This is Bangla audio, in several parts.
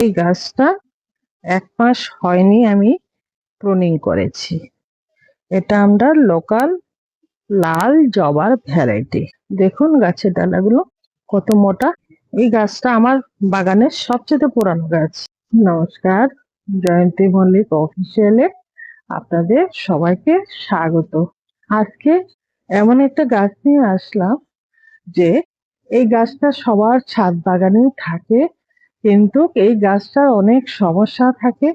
এই গাছটা এক মাস হয়নি আমি প্রুনিং করেছি। এটা আমরা লোকাল লাল জবার ভ্যারাইটি দেখুন গাছের ডালাগুলো কত মোটা। এই গাছটা আমার বাগানের সবচেয়ে পুরানো গাছ। নমস্কার, জয়ন্তী মল্লিক অফিসিয়ালে আপনাদের সবাইকে স্বাগত। আজকে এমন একটা গাছ নিয়ে আসলাম যে এই গাছটা সবার ছাদ বাগানেও থাকে। কিন্তু এই গাছটার অনেক সমস্যা থাকে।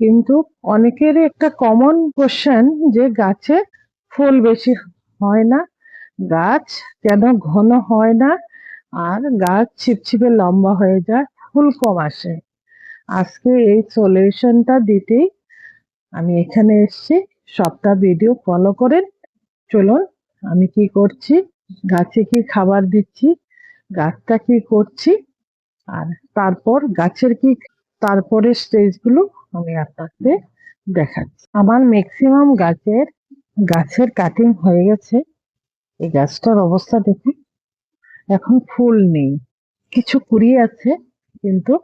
কিন্তু অনেকের একটা কমন কোশ্চেন যে গাছে ফুল বেশি হয় না, গাছ কেন ঘন হয় না, আর গাছ ছিপছিপে লম্বা হয়ে যায়, ফুল কম আসে। আজকে এই সলিউশনটা দিতেই আমি এখানে এসেছি, সবটা ভিডিও ফলো করেন। চলুন, আমি কি করছি, গাছে কি খাবার দিচ্ছি, গাছটা কি করছি আর তারপর গাছের কি তারপরে স্টেজগুলো আমি আপনাদের দেখাচ্ছি। আমার ম্যাক্সিমাম গাছের গাছের কাটিং হয়ে গেছে। এই গাছটার অবস্থা দেখুন এখন ফুল নেই। কিছু কুড়ি আছে, কিন্তু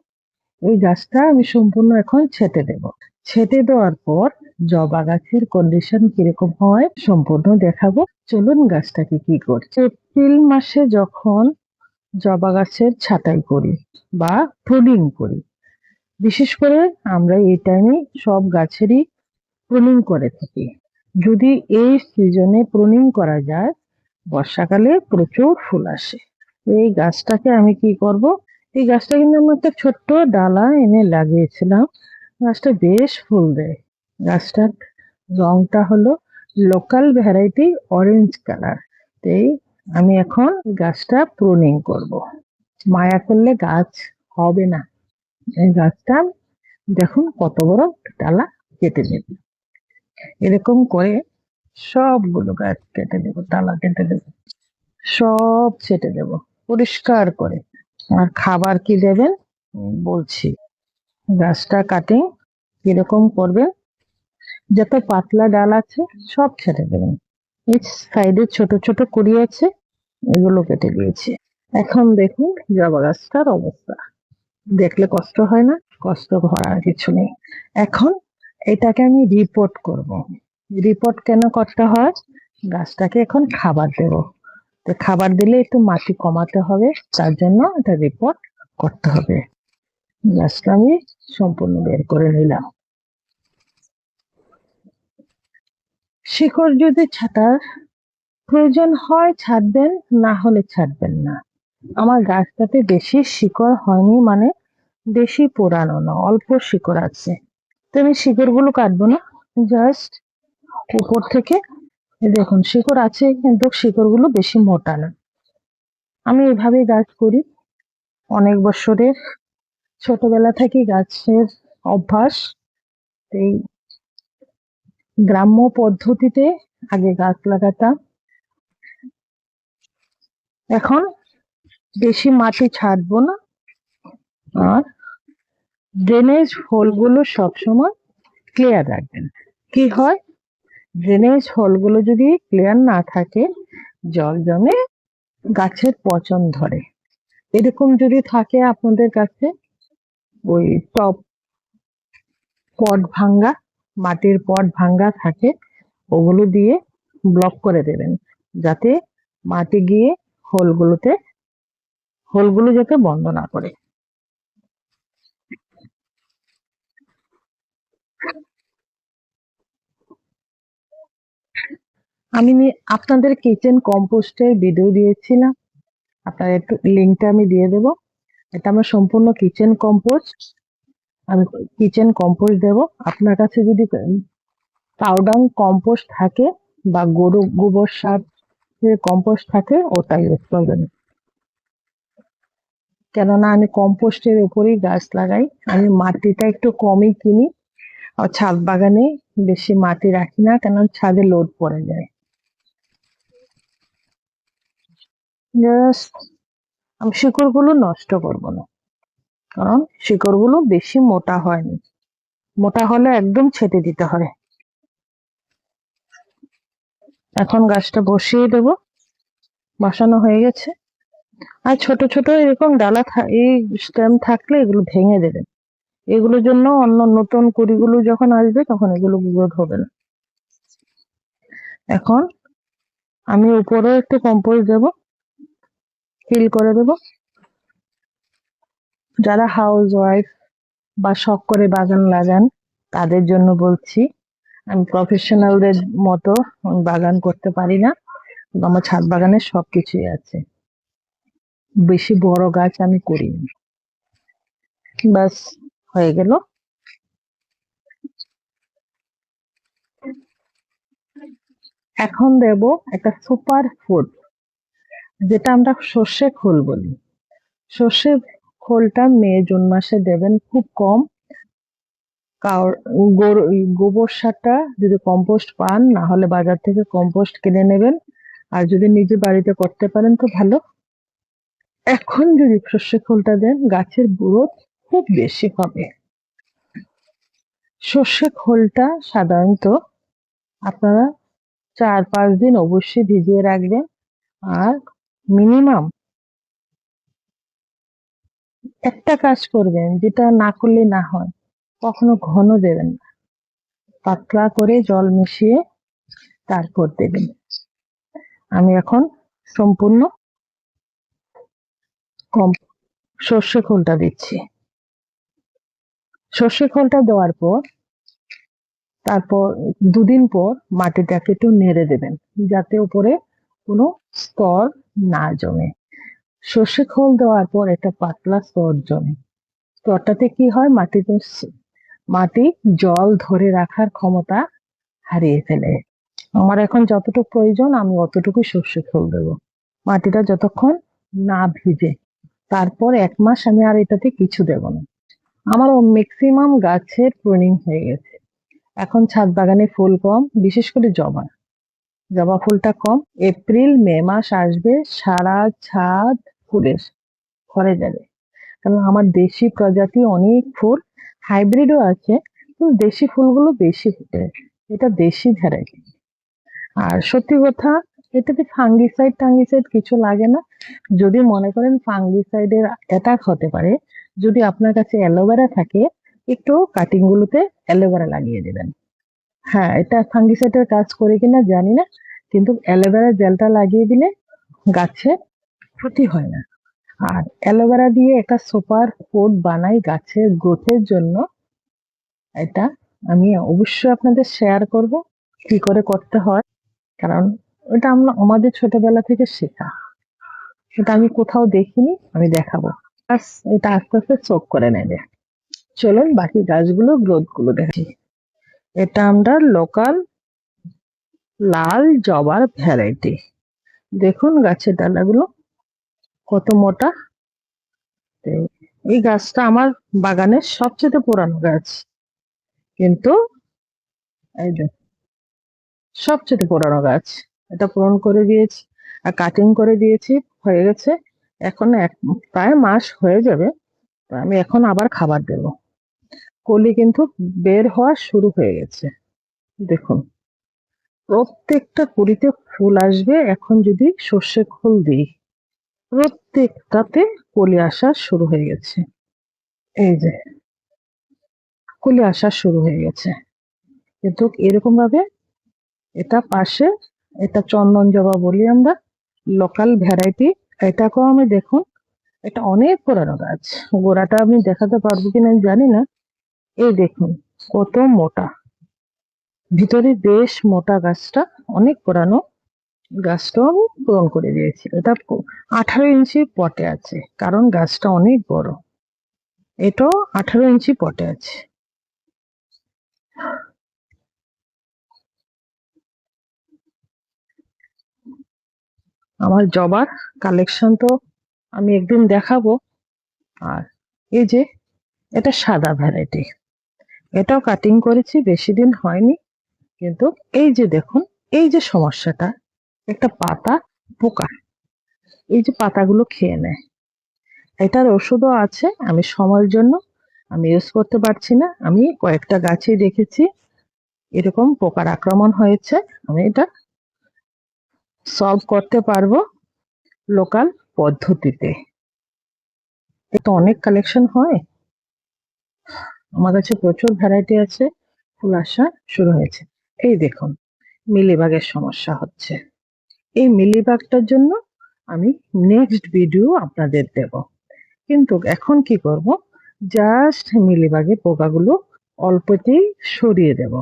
এই গাছটা আমি সম্পূর্ণ এখন ছেটে দেব। ছেটে দেওয়ার পর জবা গাছের কন্ডিশন কীরকম হয় সম্পূর্ণ দেখাবো। চলুন গাছটাকে কি করছে? এপ্রিল মাসে যখন জবা গাছের ছাঁটাই করি বা প্রুনিং করি। বিশেষ করে আমরা এই টাইমে সব গাছেরই প্রুনিং করে থাকি। যদি এই সিজনে প্রুনিং করা যায়, বর্ষাকালে প্রচুর ফুল আসে। এই গাছটাকে আমি কি করব? এই গাছটা কিন্তু আমি একটা ছোট্ট ডালা এনে লাগিয়েছিলাম। গাছটা বেশ ফুল দেয়। গাছটার রংটা হলো লোকাল ভ্যারাইটি অরেঞ্জ কালার এই আমি এখন গাছটা প্রুনিং করব। মায়া করলে গাছ হবে না। এই গাছটা দেখুন কত বড় ডালা কেটে নেব। এরকম করে সবগুলো গাছ কেটে দেব ডালা কেটে দেব সব ছেটে দেব পরিষ্কার করে। আর খাবার কি দেবেন? বলছি, গাছটা কাটিং কীরকম করবেন? যত পাতলা ডাল আছে সব ছেটে দেবেন। এই সাইডে ছোট ছোট কুড়ি আছে। এগুলো কেটে দিয়েছি। এখন দেখুন জবা গাছটার অবস্থা। দেখলে কষ্ট হয় না, কষ্ট করার কিছু নেই। এখন এটাকে আমি রিপোর্ট করব। রিপোর্ট কেন করতে হয়? গাছটাকে এখন খাবার দেব। তো খাবার দিলে একটু মাটি কমাতে হবে, তার জন্য এটা রিপোর্ট করতে হবে। গাছটা আমি সম্পূর্ণ বের করে নিলাম। শিকড় যদি ছাটার প্রয়োজন হয় ছাড়বেন না হলে ছাড়বেন না। আমার গাছটাতে বেশি শিকড় হয়নি মানে বেশি পুরানো না, অল্প শিকড় আছে। তো আমি শিকড়গুলো কাটবো না জাস্ট উপর থেকে। দেখুন, শিকড় আছে কিন্তু শিকড়গুলো বেশি মোটা না। আমি এভাবেই গাছ করি। অনেক বছরের ছোটবেলা থেকে গাছের অভ্যাস। এই গ্রাম্য পদ্ধতিতে আগে গাছ লাগাতাম। এখন বেশি মাটি ছাড়বো না। আর ড্রেনেজ হোলগুলো সবসময় ক্লিয়ার রাখবেন। কি হয়? ড্রেনেজ হোলগুলো যদি ক্লিয়ার না থাকে, জল জমে গাছের পচন ধরে। এরকম যদি থাকে আপনাদের কাছে, ওই টপ পট ভাঙ্গা, মাটির পট ভাঙ্গা থাকে, ওগুলো দিয়ে ব্লক করে দেবেন। যাতে মাটি গিয়ে হোলগুলোতে, হোলগুলো যাতে বন্ধ না করে। আমি আপনাদের কিচেন কম্পোস্টের ভিডিও দিয়েছিলাম। আপনার একটু লিঙ্কটা আমি দিয়ে দেব। এটা আমার সম্পূর্ণ কিচেন কম্পোস্ট আমি কিচেন কম্পোস্ট দেব। আপনার কাছে যদি পাউডার কম্পোস্ট থাকে বা গরু গোবর সার কম্পোস্ট থাকে ওটা ইউজ করবেন কেননা আমি কম্পোস্টের উপরেই গাছ লাগাই, আমি মাটিটা একটু কমই কিনি, আর ছাদ বাগানে বেশি মাটি রাখি না কেন ছাদে লোড পড়ে যায়। আমি শিকড়গুলো নষ্ট করব না, কারণ শিকড়গুলো বেশি মোটা হয়নি। মোটা হলে একদম ছেটে দিতে হয়। এখন গাছটা বসিয়ে দেব। বসানো হয়ে গেছে। আর ছোট ছোট এরকম ডালা এই স্টেম থাকলে এগুলো ভেঙে দেবেন এগুলোর জন্য অন্য নতুন কুড়িগুলো যখন আসবে তখন এগুলো গ্রোথ হবে না। এখন আমি উপরে একটু কম্পোজ দেব। ফিল করে দেব। যারা হাউস ওয়াইফ বা শখ করে বাগান লাগান, তাদের জন্য বলছি আমি প্রফেশনালদের মতো বাগান করতে পারি না। আমার ছাদ বাগানে সব কিছুই আছে। বেশি বড় গাছ আমি করিনি। বাস হয়ে গেল। এখন দেব একটা সুপার ফুড যেটা আমরা সর্ষে খোল বলি। সর্ষে খোলটা মে জুন মাসে দেবেন খুব কম। গোবর সারটা যদি কম্পোস্ট পান, না হলে বাজার থেকে কম্পোস্ট কিনে নেবেন। আর যদি নিজে বাড়িতে করতে পারেন তো ভালো। এখন যদি সর্ষে খোলটা দেন, গাছের গ্রোথ খুব বেশি হবে। সর্ষে খোলটা সাধারণত আপনারা চার পাঁচ দিন অবশ্যই ভিজিয়ে রাখবেন। আর মিনিমাম একটা কাজ করবেন, যেটা না করলে না হয়। কখনো ঘন দেবেন না। পাতলা করে জল মিশিয়ে তারপর দেবেন। আমি এখন সম্পূর্ণ কম সর্ষে খোলটা দিচ্ছি। সর্ষে খোলটা দেওয়ার পর, তারপর দুদিন পর মাটিটাকে একটু নেড়ে দেবেন যাতে উপরে কোনো স্তর না জমে। সর্ষে খোল দেওয়ার পর একটা পাতলা স্তর জমে। স্তরটাতে কি হয়? মাটিতে মাটি, জল ধরে রাখার ক্ষমতা হারিয়ে ফেলে। আমার এখন যতটুকু প্রয়োজন, আমি অতটুকু সর্ষে খোল দেবো। মাটিটা যতক্ষণ না ভিজে, তারপর এক মাস আমি আর এটাতে কিছু দেব না। আমার ম্যাক্সিমাম গাছের প্রুনিং হয়ে গেছে। এখন ছাদ বাগানে ফুল কম, বিশেষ করে জবা। জবা ফুলটা কম, এপ্রিল, মে মাস আসবে, সারা ছাদ ফুলের ভরে যাবে। কারণ আমার দেশি প্রজাতি অনেক ফুল হাইব্রিডও আছে, কিন্তু দেশি ফুলগুলো বেশি ফুটে। এটা দেশি ভ্যারাইটি। আর সত্যি কথা এটাতে ফাঙ্গিসাইড টাঙ্গিসাইড কিছু লাগে না। যদি মনে করেন ফাঙ্গিসাইডের অ্যাটাক হতে পারে, যদি আপনার কাছে অ্যালোভেরা থাকে, একটু কাটিং গুলোতে অ্যালোভেরা লাগিয়ে দেবেন। হ্যাঁ এটা ফাঙ্গিসাইডের কাজ করে কিনা জানি না, কিন্তু অ্যালোভেরা জেলটা লাগিয়ে দিলে গাছে ক্ষতি হয় না। আর অ্যালোভেরা দিয়ে একটা সুপার ফুড বানাই গাছের গ্রোথের জন্য। এটা আমি অবশ্যই আপনাদের শেয়ার করব, কি করে করতে হয়, কারণ এটা আমরা আমাদের ছোটবেলা থেকে শেখা। এটা আমি কোথাও দেখিনি, আমি দেখাবো। এটা আস্তে আস্তে চোখ করে নেবে। চলুন বাকি গাছগুলো গ্রোথগুলো দেখি। এটা আমরা লোকাল লাল জবার ভ্যারাইটি। দেখুন গাছের ডালাগুলো। কত মোটা? এই গাছটা আমার বাগানের সবচেয়ে পুরানো গাছ। কিন্তু এই সবচেয়ে পুরানো গাছ। এটা পূরণ করে দিয়েছি, আর কাটিং করে দিয়েছি, হয়ে গেছে। এখন এক, প্রায় মাস হয়ে যাবে, তো আমি এখন আবার খাবার দেব। কলি কিন্তু বের হওয়া শুরু হয়ে গেছে। দেখুন, প্রত্যেকটা কুড়িতে ফুল আসবে। এখন যদি সর্ষে খোল দিই প্রত্যেকটাতে কলি আসা শুরু হয়ে গেছে। এই যে, কলি আসা শুরু হয়ে গেছে। কিন্তু এরকম ভাবে এটা পাশে, এটা চন্দন জবা বলি আমরা লোকাল ভ্যারাইটি এটাকেও আমি দেখুন, এটা অনেক পুরানো গাছ। গোড়াটা আমি দেখাতে পারব কিনা আমি জানি না। এই দেখুন, কত মোটা। ভিতরে বেশ মোটা গাছটা, অনেক পুরানো। গাছটাও আমি পূরণ করে দিয়েছি। এটা আঠারো ইঞ্চি পটে আছে, কারণ গাছটা অনেক বড়। এটাও আঠারো ইঞ্চি পটে আছে। আমার জবার কালেকশন তো আমি একদিন দেখাবো। আর এই যে, এটা সাদা ভ্যারাইটি। এটাও কাটিং করেছি, বেশি দিন হয়নি। কিন্তু এই যে দেখুন, এই যে সমস্যাটা একটা পাতা পোকা। এই যে পাতাগুলো খেয়ে নেয়। এটার ওষুধও আছে, আমি সময়ের জন্য, আমি ইউজ করতে পারছি না। আমি কয়েকটা গাছেই দেখেছি, এরকম পোকার আক্রমণ হয়েছে। আমি এটা সলভ করতে পারব লোকাল পদ্ধতিতে। এটা অনেক কালেকশন হয়। আমার কাছে প্রচুর ভ্যারাইটি আছে, ফুল আসা শুরু হয়েছে। এই দেখুন, মিলিবাগের সমস্যা হচ্ছে। এই মিলিবাগটার জন্য আমি নেক্সট ভিডিও আপনাদের দেব। কিন্তু এখন কি করব? জাস্ট মিলিবাগে পোকাগুলো অল্পতেই সরিয়ে দেব।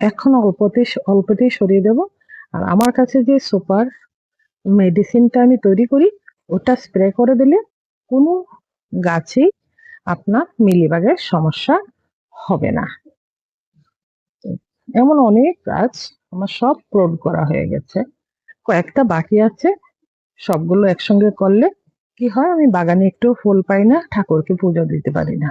এখন অল্পতে অল্পতেই সরিয়ে দেব। আর আমার কাছে যে সুপার মেডিসিনটা আমি তৈরি করি, ওটা স্প্রে করে দিলে কোনো গাছেই আপনার মিলিবাগের সমস্যা হবে না। এমন অনেক গাছ আমার সব প্রোড করা হয়ে গেছে। কয়েকটা বাকি আছে। সবগুলো একসঙ্গে করলে কি হয়, আমি বাগানে একটু ফুল পাই না, ঠাকুরকে পুজো দিতে পারি না।